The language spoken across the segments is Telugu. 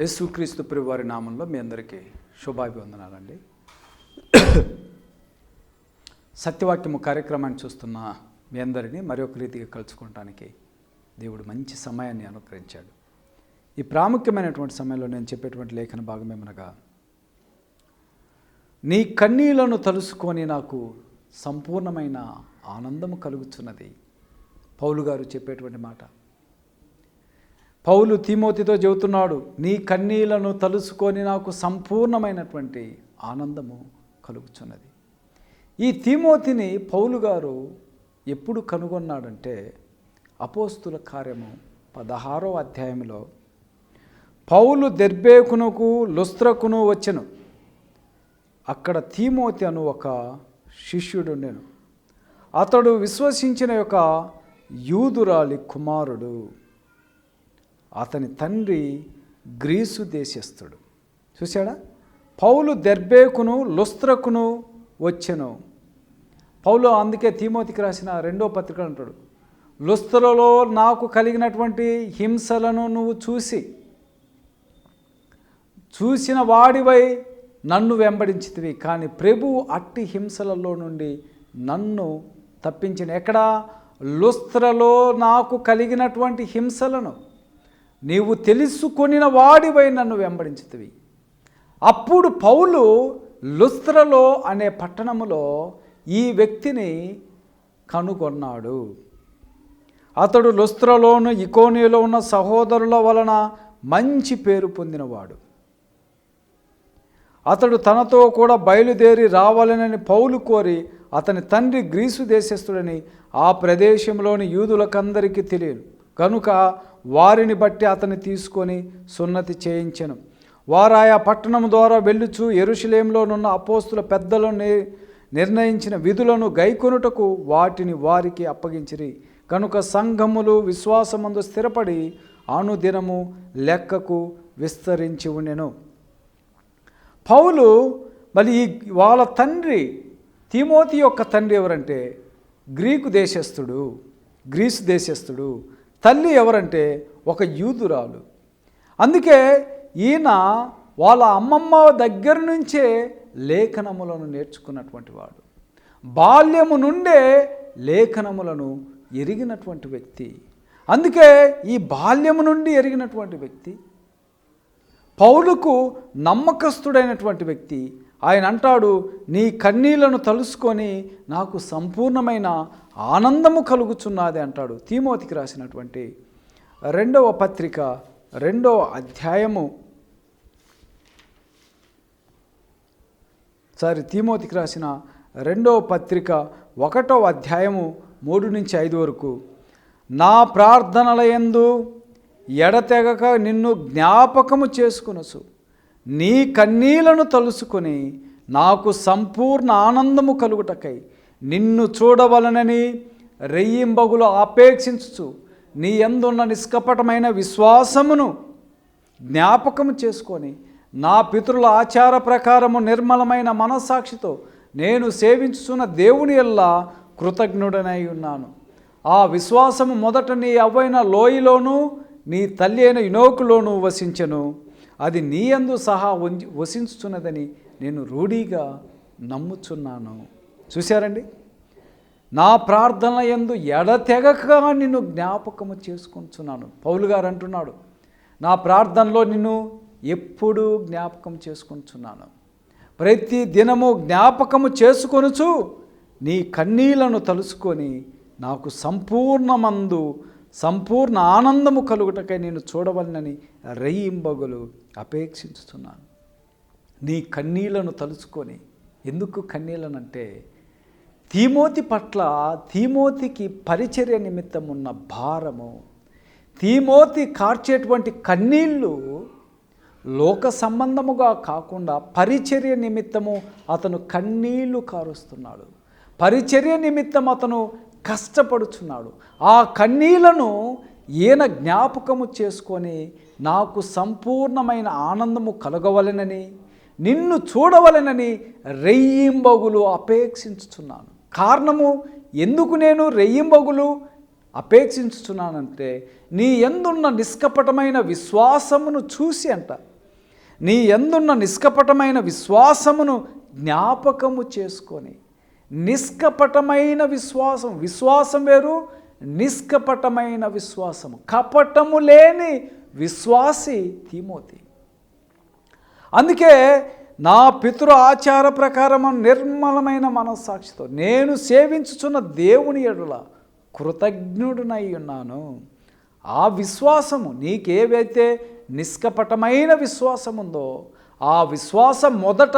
యేసుక్రీస్తు వారి నామంలో మీ అందరికీ శుభాభివందనాలండి. సత్యవాక్యము కార్యక్రమాన్ని చూస్తున్న మీ అందరినీ మరొక రీతిగా కలుసుకోవటానికి దేవుడు మంచి సమయాన్ని అనుగ్రహించాడు. ఈ ప్రాముఖ్యమైనటువంటి సమయంలో నేను చెప్పేటువంటి లేఖన భాగం ఏమనగా నీ కన్నీళ్ళను తలుసుకొని నాకు సంపూర్ణమైన ఆనందము కలుగుతున్నది పౌలు గారు చెప్పేటువంటి మాట పౌలు తిమోతితో చెబుతున్నాడు నీ కన్నీళ్ళను తలుసుకొని నాకు సంపూర్ణమైనటువంటి ఆనందము కలుగుచున్నది. ఈ తిమోతిని పౌలు గారు ఎప్పుడు కనుగొన్నాడంటే అపోస్తుల కార్యము పదహారో అధ్యాయంలో పౌలు దెర్బేకునకు లుస్త్రకును వచ్చెను. అక్కడ తీమోతి అను ఒక శిష్యుడు నేను అతడు విశ్వసించిన యొక్క యూదురాలి కుమారుడు. అతని తండ్రి గ్రీసు దేశస్థుడు. చూశాడా? పౌలు దెర్బేకును లుస్త్రకును వచ్చెను. పౌలు అందుకే తీమోతికి రాసిన రెండో పత్రిక అంటాడు లుస్త్రలో నాకు కలిగినటువంటి హింసలను నువ్వు చూసి చూసిన వాడివై నన్ను వెంబడించితివి కానీ ప్రభు అట్టి హింసలలో నుండి నన్ను తప్పించిన. ఎక్కడా? లుస్త్రలో నాకు కలిగినటువంటి హింసలను నీవు తెలుసుకొనిన వాడివై నన్ను వెంబడించుతవి. అప్పుడు పౌలు లుస్త్రలో అనే పట్టణములో ఈ వ్యక్తిని కనుగొన్నాడు. అతడు లుస్త్రలోను ఇకోనియలో ఉన్న సహోదరుల వలన మంచి పేరు పొందినవాడు. అతడు తనతో కూడా బయలుదేరి రావాలనని పౌలు కోరి అతని తండ్రి గ్రీసు దేశస్థుడని ఆ ప్రదేశంలోని యూదులకందరికీ తెలియను. కనుక వారిని బట్టి అతన్ని తీసుకొని సున్నతి చేయించెను. వారాయా పట్టణం ద్వారా వెళ్ళుచు ఎరుషులేంలోనున్న అపోస్తుల పెద్దలు నిర్ణయించిన విధులను గైకొనుటకు వాటిని వారికి అప్పగించిరి. కనుక సంఘములు విశ్వాసమందు స్థిరపడి అనుదినము లెక్కకు విస్తరించి ఉండెను. పౌలు మరి ఈ వాళ్ళ తండ్రి తిమోతి యొక్క తండ్రి ఎవరంటే? గ్రీకు దేశస్థుడు గ్రీసు దేశస్థుడు. తల్లి ఎవరంటే ఒక యూదురాలు. అందుకే ఈయన వాళ్ళ అమ్మమ్మ దగ్గర నుంచే లేఖనములను నేర్చుకున్నటువంటి వాడు. బాల్యము నుండే లేఖనములను ఎరిగినటువంటి వ్యక్తి. అందుకే ఈ బాల్యము నుండి ఎరిగినటువంటి వ్యక్తి. పౌలుకు నమ్మకస్తుడైనటువంటి వ్యక్తి. ఆయన అంటాడు నీ కన్నీళ్ళను తలుసుకొని నాకు సంపూర్ణమైన ఆనందము కలుగుచున్నది అంటాడు తీమోతికి రాసినటువంటి రెండవ పత్రిక రెండవ అధ్యాయము. సారీ తీమోతికి రాసిన రెండవ పత్రిక ఒకటవ అధ్యాయము మూడు నుంచి ఐదు వరకు. నా ప్రార్థనల ఎందు ఎడతెగక నిన్ను జ్ఞాపకము చేసుకునసు నీ కన్నీలను తలుసుకొని నాకు సంపూర్ణ ఆనందము కలుగుటకై నిన్ను చూడవలనని రెయ్యింబగులు ఆపేక్షించు నీ ఎందున్న నిష్కపటమైన విశ్వాసమును జ్ఞాపకము చేసుకొని నా పితరుల ఆచార ప్రకారము నిర్మలమైన మనస్సాక్షితో నేను సేవించుచున్న దేవుని ఎల్లా కృతజ్ఞుడనై ఉన్నాను. ఆ విశ్వాసము మొదట నీ అవ్వైన లోయలోనూ నీ తల్లి అయిన ఇనోకులోనూ వసించను. అది నీ యందు సహా వసించుచున్నదని నేను రూఢీగా నమ్ముచున్నాను. చూశారండి? నా ప్రార్థన ఎందు ఎడతెగక నిన్ను జ్ఞాపకము చేసుకుంటున్నాను. పౌలు గారు అంటున్నాడు నా ప్రార్థనలో నిన్ను ఎప్పుడూ జ్ఞాపకం చేసుకుంటున్నాను. ప్రతి దినము జ్ఞాపకము చేసుకొనుచు నీ కన్నీళ్ళను తలుసుకొని నాకు సంపూర్ణమందు సంపూర్ణ ఆనందము కలుగుటకై నేను చూడవలనని రెయ్యింబగులు అపేక్షించుతున్నాను. నీ కన్నీళ్ళను తలుచుకొని ఎందుకు కన్నీళ్ళనంటే తీమోతి పట్ల తీమోతికి పరిచర్య నిమిత్తం ఉన్న భారము తీమోతి కార్చేటువంటి కన్నీళ్ళు లోక సంబంధముగా కాకుండా పరిచర్య నిమిత్తము అతను కన్నీళ్ళు కారుస్తున్నాడు. పరిచర్య నిమిత్తం అతను కష్టపడుచున్నాడు. ఆ కన్నీళ్ళను ఈయన జ్ఞాపకము చేసుకొని నాకు సంపూర్ణమైన ఆనందము కలగవలెనని నిన్ను చూడవలెనని రెయ్యింబగులు అపేక్షించుచున్నాను. కారణము ఎందుకు నేను రెయ్యింబగులు అపేక్షించుచున్నానంటే నీ ఎందున్న నిష్కపటమైన విశ్వాసమును చూసి అంట. నీ ఎందున్న నిష్కపటమైన విశ్వాసమును జ్ఞాపకము చేసుకొని నిష్కపటమైన విశ్వాసం విశ్వాసం వేరు నిష్కపటమైన విశ్వాసము. కపటము లేని విశ్వాసి తిమోతి. అందుకే నా పితృ ఆచార ప్రకారం నిర్మలమైన మనస్సాక్షితో నేను సేవించుచున్న దేవుని ఎడుల కృతజ్ఞుడునై ఉన్నాను. ఆ విశ్వాసము నీకేవైతే నిష్కపటమైన విశ్వాసం ఉందో ఆ విశ్వాసం మొదట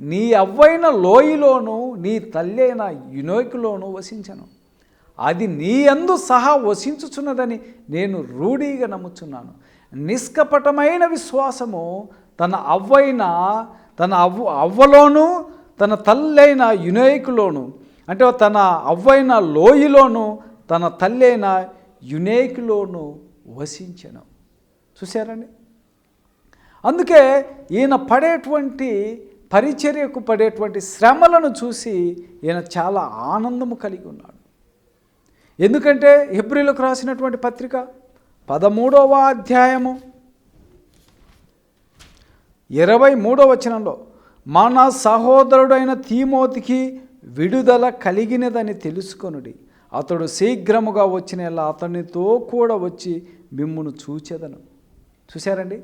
నీ అవ్వైన లోయలోను నీ తల్లి అయిన యునోకులోను వసించను. అది నీ అందు సహా వసించుచున్నదని నేను రూఢీగా నమ్ముచున్నాను. నిష్కపటమైన విశ్వాసము తన అవ్వైన తన అవ్వ అవ్వలోను తన తల్లైన యునేకులోను అంటే తన అవ్వైన లోయలోను తన తల్లి అయిన యునేకులోను వసించను. చూశారండి? అందుకే ఈయన పడేటువంటి పరిచర్యకు పడేటువంటి శ్రమలను చూసి ఈయన చాలా ఆనందము కలిగి ఉన్నాడు. ఎందుకంటే ఎబ్రిలకు రాసినటువంటి పత్రిక పదమూడవ అధ్యాయము ఇరవై మూడో వచనంలో మన సహోదరుడైన తీమోతికి విడుదల కలిగినదని తెలుసుకొనుడి. అతడు శీఘ్రముగా వచ్చినలా అతనితో కూడా వచ్చి మిమ్మును చూచెదను. చూశారండి?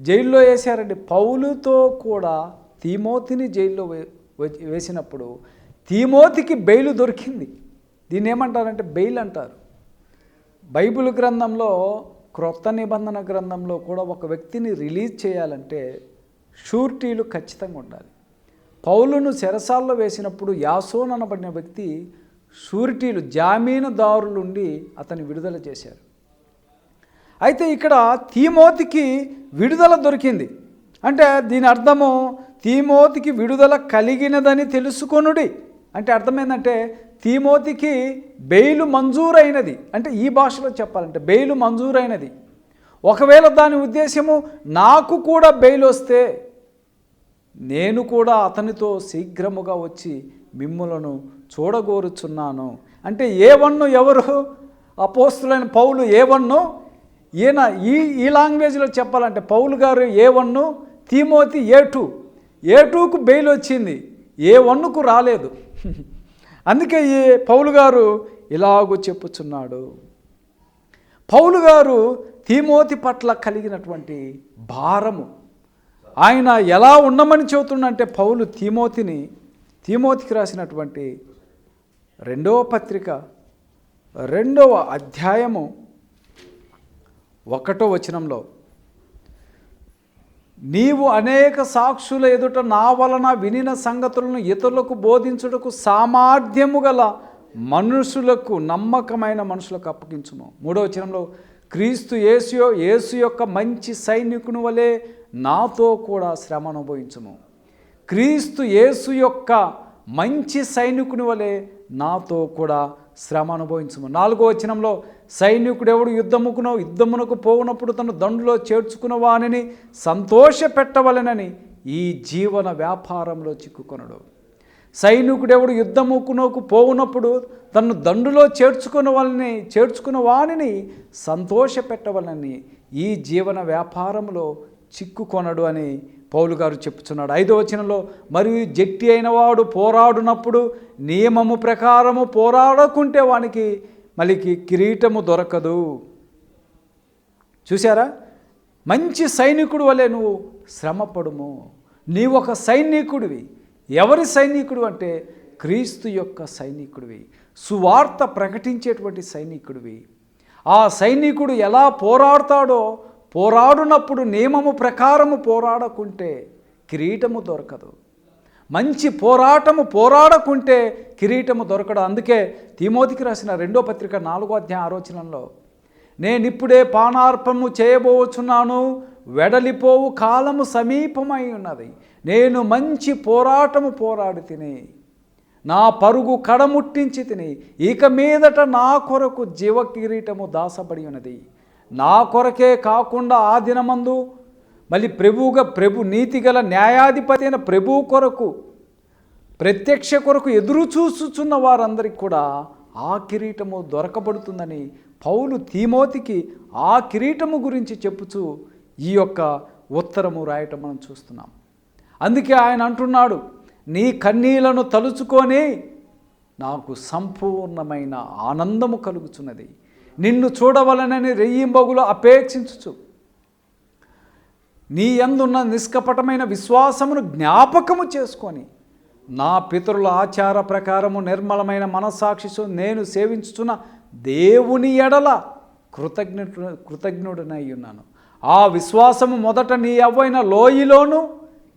జైల్లో వేశారండి. పౌలుతో కూడా తీమోతిని జైల్లో వే- వేసినప్పుడు తీమోతికి బెయిల్ దొరికింది. దీన్ని ఏమంటారంటే బెయిల్ అంటారు. బైబిల్ గ్రంథంలో క్రొత్త నిబంధన గ్రంథంలో కూడా ఒక వ్యక్తిని రిలీజ్ చేయాలంటే షూరిటీలు ఖచ్చితంగా ఉండాలి. పౌలును చెరసాల్లో వేసినప్పుడు యాసోన్ అనబడిన వ్యక్తి షూరిటీలు జామీనుదారులుండి అతన్ని విడుదల చేశారు. అయితే ఇక్కడ తీమోతికి విడుదల దొరికింది. అంటే దీని అర్థము తీమోతికి విడుదల కలిగినదని తెలుసుకొనుడి. అంటే అర్థమైందంటే తీమోతికి బెయిలు మంజూరైనది. అంటే ఈ భాషలో చెప్పాలంటే బెయిలు మంజూరైనది. ఒకవేళ దాని ఉద్దేశము నాకు కూడా బెయిల్ వస్తే నేను కూడా అతనితో శీఘ్రముగా వచ్చి మిమ్ములను చూడగోరుచున్నాను. అంటే ఏ వన్ను ఎవరు? అపోస్తులైన పౌలు ఏ వన్ను? ఈయన ఈ ఈ లాంగ్వేజ్లో చెప్పాలంటే పౌలు గారు ఏ వన్ను? తీమోతి ఏ టూ ఏ టూకు బెయిల్ వచ్చింది. ఏ వన్నుకు రాలేదు. అందుకే ఈ పౌలు గారు ఇలాగూ చెప్పుచున్నాడు. పౌలు గారు తీమోతి పట్ల కలిగినటువంటి భారము. ఆయన ఎలా ఉండమని చెబుతుండంటే పౌలు తీమోతిని తీమోతికి రాసినటువంటి రెండవ పత్రిక రెండవ అధ్యాయము ఒకటో వచనంలో నీవు అనేక సాక్షుల ఎదుట నా వలన వినిన సంగతులను ఇతరులకు బోధించుటకు సామర్థ్యము గల మనుషులకు నమ్మకమైన మనుషులకు అప్పగించుము. మూడో వచనంలో క్రీస్తు యేసు యేసు యొక్క మంచి సైనికుని వలె నాతో కూడా శ్రమ అనుభవించుము. క్రీస్తు యేసు యొక్క మంచి సైనికుని వలె నాతో కూడా శ్రమ అనుభవించము. నాలుగో వచనంలో సైనికుడు ఎవడు యుద్ధముకునో యుద్ధమునకు పోవునప్పుడు తను దండులో చేర్చుకున్న వానిని సంతోష పెట్టవలెనని ఈ జీవన వ్యాపారంలో చిక్కుకొనడు. సైనికుడెవడు యుద్ధముకునోకు పోవునప్పుడు తను దండులో చేర్చుకున్న వాళ్ళని చేర్చుకున్న వానిని సంతోష పెట్టవలని ఈ జీవన వ్యాపారంలో చిక్కుకొనడు అని పౌలు గారు చెప్పుచున్నాడు. ఐదో వచనంలో మరియు జట్టి అయిన వాడు పోరాడునప్పుడు నియమము ప్రకారము పోరాడకుంటే వానికి మళ్ళీ కిరీటము దొరకదు. చూసారా మంచి సైనికుడు వలె నువ్వు శ్రమపడుము. నీవు ఒక సైనికుడివి. ఎవరి సైనికుడు అంటే క్రీస్తు యొక్క సైనికుడివి. సువార్త ప్రకటించేటువంటి సైనికుడివి. ఆ సైనికుడు ఎలా పోరాడతాడో పోరాడునప్పుడు నియమము ప్రకారము పోరాడకుంటే కిరీటము దొరకదు. మంచి పోరాటము పోరాడకుంటే కిరీటము దొరకడం. అందుకే తిమోతికి రాసిన రెండో పత్రిక నాలుగో అధ్యాయ ఆలోచనలో నేనిప్పుడే పానార్పము చేయబోచున్నాను వెడలిపోవు కాలము సమీపమై ఉన్నది. నేను మంచి పోరాటము పోరాడి తిని నా పరుగు కడముట్టించి తిని ఇక మీదట నా కొరకు జీవ కిరీటము దాసబడి ఉన్నది. నా కొరకే కాకుండా ఆ దినమందు మళ్ళీ ప్రభువుగా ప్రభు నీతిగల న్యాయాధిపతి అయిన ప్రభువు కొరకు ప్రత్యక్ష కొరకు ఎదురు చూస్తున్న వారందరికి కూడా ఆ కిరీటము దొరకబడుతుందని పౌలు తీమోతికి ఆ కిరీటము గురించి చెప్పుచూ ఈ యొక్క ఉత్తరము రాయటం మనం చూస్తున్నాం. అందుకే ఆయన అంటున్నాడు నీ కన్నీలను తలుచుకొని నాకు సంపూర్ణమైన ఆనందము కలుగుచున్నది. నిన్ను చూడవలనని రెయ్యింబగులు అపేక్షించుచు. నీ ఎందున్న నిష్కపటమైన విశ్వాసమును జ్ఞాపకము చేసుకొని నా పితరుల ఆచార ప్రకారము నిర్మలమైన మనస్సాక్షితో నేను సేవించుతున్న దేవుని ఎడల కృతజ్ఞ కృతజ్ఞుడనై ఉన్నాను ఆ విశ్వాసము మొదట నీ అవ్వైన లోయలోను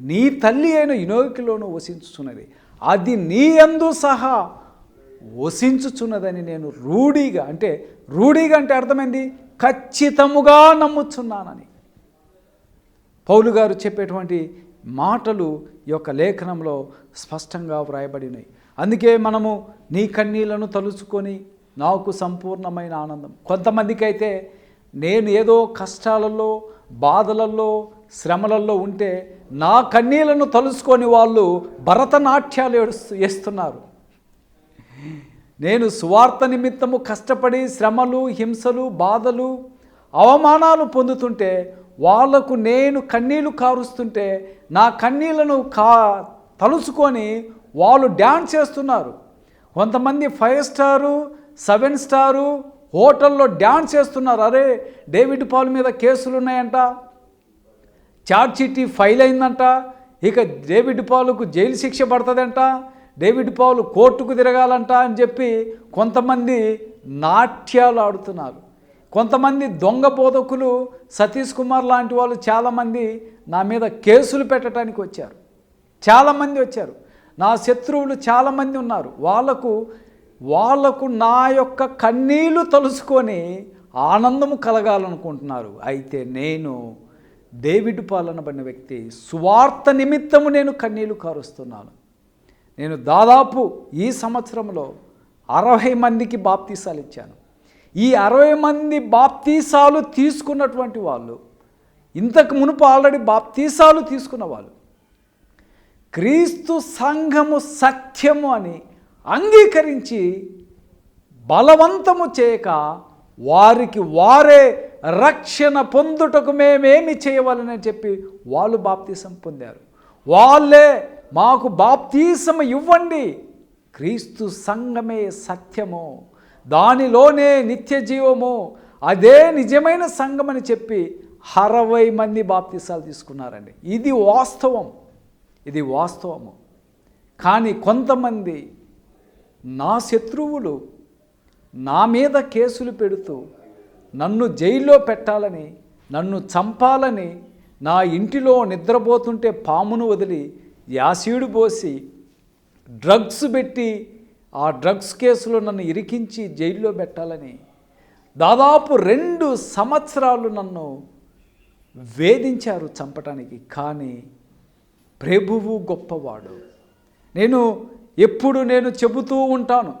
నీ తల్లి అయిన ఇనోకిలోను వసించుతున్నది అది నీ ఎందు సహా వసించుచున్నదని నేను రూఢీగా అంటే రూఢీగా అంటే అర్థమైంది ఖచ్చితముగా నమ్ముచున్నానని. పౌలు గారు చెప్పేటువంటి మాటలు ఈ యొక్క లేఖనంలో స్పష్టంగా వ్రాయబడినాయి. అందుకే మనము నీ కన్నీళ్ళను తలుచుకొని నాకు సంపూర్ణమైన ఆనందం. కొంతమందికి అయితే నేను ఏదో కష్టాలలో బాధలలో శ్రమలలో ఉంటే నా కన్నీళ్ళను తలుచుకొని వాళ్ళు భరతనాట్యాలు ఏడుస్తూ వేస్తున్నారు నేను సువార్త నిమిత్తము కష్టపడి శ్రమలు హింసలు బాధలు అవమానాలు పొందుతుంటే వాళ్ళకు నేను కన్నీళ్ళు కారుస్తుంటే నా కన్నీళ్ళను కా తలుచుకొని వాళ్ళు డ్యాన్స్ చేస్తున్నారు. కొంతమంది ఫైవ్ స్టారు సెవెన్ స్టారు హోటల్లో డ్యాన్స్ చేస్తున్నారు. అరే డేవిడ్ పాల్ మీద కేసులు ఉన్నాయంట చార్జ్ షీట్ ఫైల్ అయిందంట. ఇక డేవిడ్ పాలుకు జైలు శిక్ష పడుతుందంట. డేవిడ్ పాలు కోర్టుకు తిరగాలంట అని చెప్పి కొంతమంది నాట్యాలు ఆడుతున్నారు. కొంతమంది దొంగ బోధకులు సతీష్ కుమార్ లాంటి వాళ్ళు చాలామంది నా మీద కేసులు పెట్టడానికి వచ్చారు. చాలామంది వచ్చారు. నా శత్రువులు చాలామంది ఉన్నారు. వాళ్ళకు వాళ్ళకు నా యొక్క కన్నీళ్ళు తలుసుకొని ఆనందము కలగాలనుకుంటున్నారు. అయితే నేను డేవిడ్ పాలనబడిన వ్యక్తి సువార్త నిమిత్తము నేను కన్నీళ్ళు కారుస్తున్నాను. నేను దాదాపు ఈ సంవత్సరంలో అరవై మందికి బాప్తీసాలు ఇచ్చాను. ఈ అరవై మంది బాప్తీసాలు తీసుకున్నటువంటి వాళ్ళు ఇంతకు మునుపు ఆల్రెడీ బాప్తీసాలు తీసుకున్న వాళ్ళు క్రీస్తు సంఘము సత్యము అని అంగీకరించి బలవంతము చేయక వారికి వారే రక్షణ పొందుటకు మేమేమి చేయవాలని చెప్పి వాళ్ళు బాప్తీసం పొందారు. వాళ్ళే మాకు బాప్తీసం ఇవ్వండి. క్రీస్తు సంఘమే సత్యము. దానిలోనే నిత్య జీవము. అదే నిజమైన సంఘం అని చెప్పి అరవై మంది బాప్తీసాలు తీసుకున్నారండి. ఇది వాస్తవం. ఇది వాస్తవము. కానీ కొంతమంది నా శత్రువులు నా మీద కేసులు పెడుతూ నన్ను జైల్లో పెట్టాలని నన్ను చంపాలని నా ఇంటిలో నిద్రపోతుంటే పామును వదిలి యాసిడ్ పోసి డ్రగ్స్ పెట్టి ఆ డ్రగ్స్ కేసులో నన్ను ఇరికించి జైల్లో పెట్టాలని దాదాపు రెండు సంవత్సరాలు నన్ను వేధించారు చంపటానికి. కానీ ప్రభువు గొప్పవాడు. నేను ఎప్పుడు నేను చెబుతూ ఉంటాను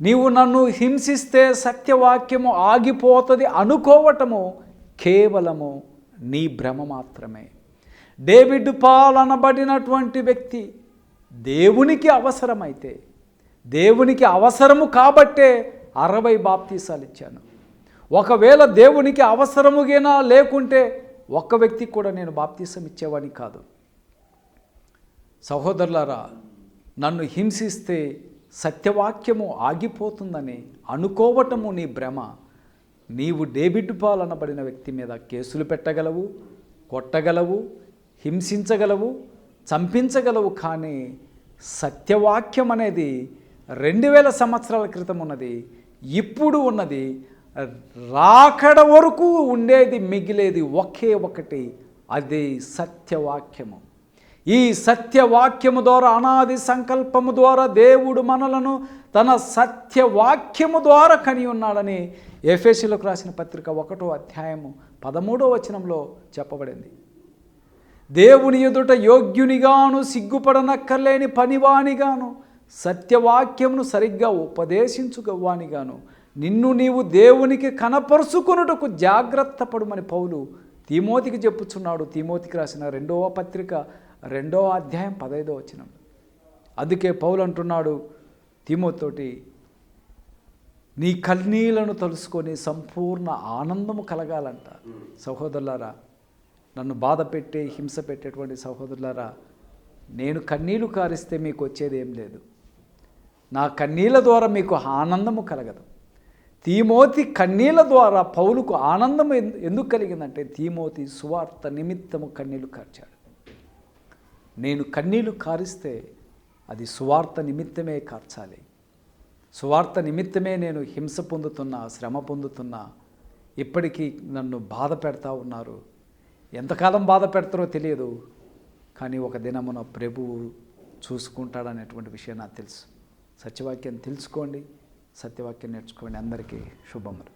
నీవు నన్ను హింసిస్తే సత్యవాక్యము ఆగిపోతుంది అనుకోవటము కేవలము నీ భ్రమ మాత్రమే. డేవిడ్ పాల్ అనబడినటువంటి వ్యక్తి దేవునికి అవసరమైతే దేవునికి అవసరము కాబట్టే అరవై బాప్తీసాలు ఇచ్చాను. ఒకవేళ దేవునికి అవసరముగినా లేకుంటే ఒక్క వ్యక్తికి కూడా నేను బాప్తీసం ఇచ్చేవాడిని కాదు. సహోదరులారా నన్ను హింసిస్తే సత్యవాక్యము ఆగిపోతుందని అనుకోవటము నీ భ్రమ. నీవు డేవిడ్ పాల్ అనబడిన వ్యక్తి మీద కేసులు పెట్టగలవు కొట్టగలవు హింసించగలవు చంపించగలవు కానీ సత్యవాక్యం అనేది రెండు వేల సంవత్సరాల క్రితం ఉన్నది ఇప్పుడు ఉన్నది రాకడ వరకు ఉండేది మిగిలేది ఒకే ఒకటి అది సత్యవాక్యము. ఈ సత్యవాక్యము ద్వారా అనాది సంకల్పము ద్వారా దేవుడు మనలను తన సత్యవాక్యము ద్వారా కని ఉన్నాడని ఎఫ్ఎస్సీలకు రాసిన పత్రిక ఒకటో అధ్యాయము పదమూడో వచనంలో చెప్పబడింది. దేవుని ఎదుట యోగ్యునిగాను సిగ్గుపడనక్కర్లేని పనివానిగాను సత్యవాక్యమును సరిగ్గా ఉపదేశించుకోవానిగాను నిన్ను నీవు దేవునికి కనపరుచుకున్నటకు జాగ్రత్త పడుమని పౌలు తిమోతికి చెప్పుచున్నాడు. తిమోతికి రాసిన రెండవ పత్రిక రెండవ అధ్యాయం పదైదో వచ్చిన అందుకే పౌలు అంటున్నాడు తీమోతోటి నీ కన్నీళ్ళను తలుసుకొని సంపూర్ణ ఆనందము కలగాలంట సహోదరులారా. నన్ను బాధ పెట్టే హింస పెట్టేటువంటి సహోదరులారా నేను కన్నీళ్ళు కారిస్తే మీకు వచ్చేది ఏం లేదు. నా కన్నీళ్ళ ద్వారా మీకు ఆనందము కలగదు. తీమోతి కన్నీళ్ళ ద్వారా పౌలుకు ఆనందం ఎందు- ఎందుకు కలిగిందంటే తీమోతి సువార్త నిమిత్తము కన్నీళ్ళు కార్చాడు. నేను కన్నీళ్ళు కారిస్తే అది సువార్త నిమిత్తమే కార్చాలి. సువార్త నిమిత్తమే నేను హింస పొందుతున్నా శ్రమ పొందుతున్నా ఇప్పటికీ నన్ను బాధ పెడతా ఉన్నారు. ఎంతకాలం బాధ పెడతారో తెలియదు కానీ ఒక దినమున ప్రభువు చూసుకుంటాడనేటువంటి విషయం నాకు తెలుసు. సత్యవాక్యం తెలుసుకోండి సత్యవాక్యం నేర్చుకోండి. అందరికీ శుభములు.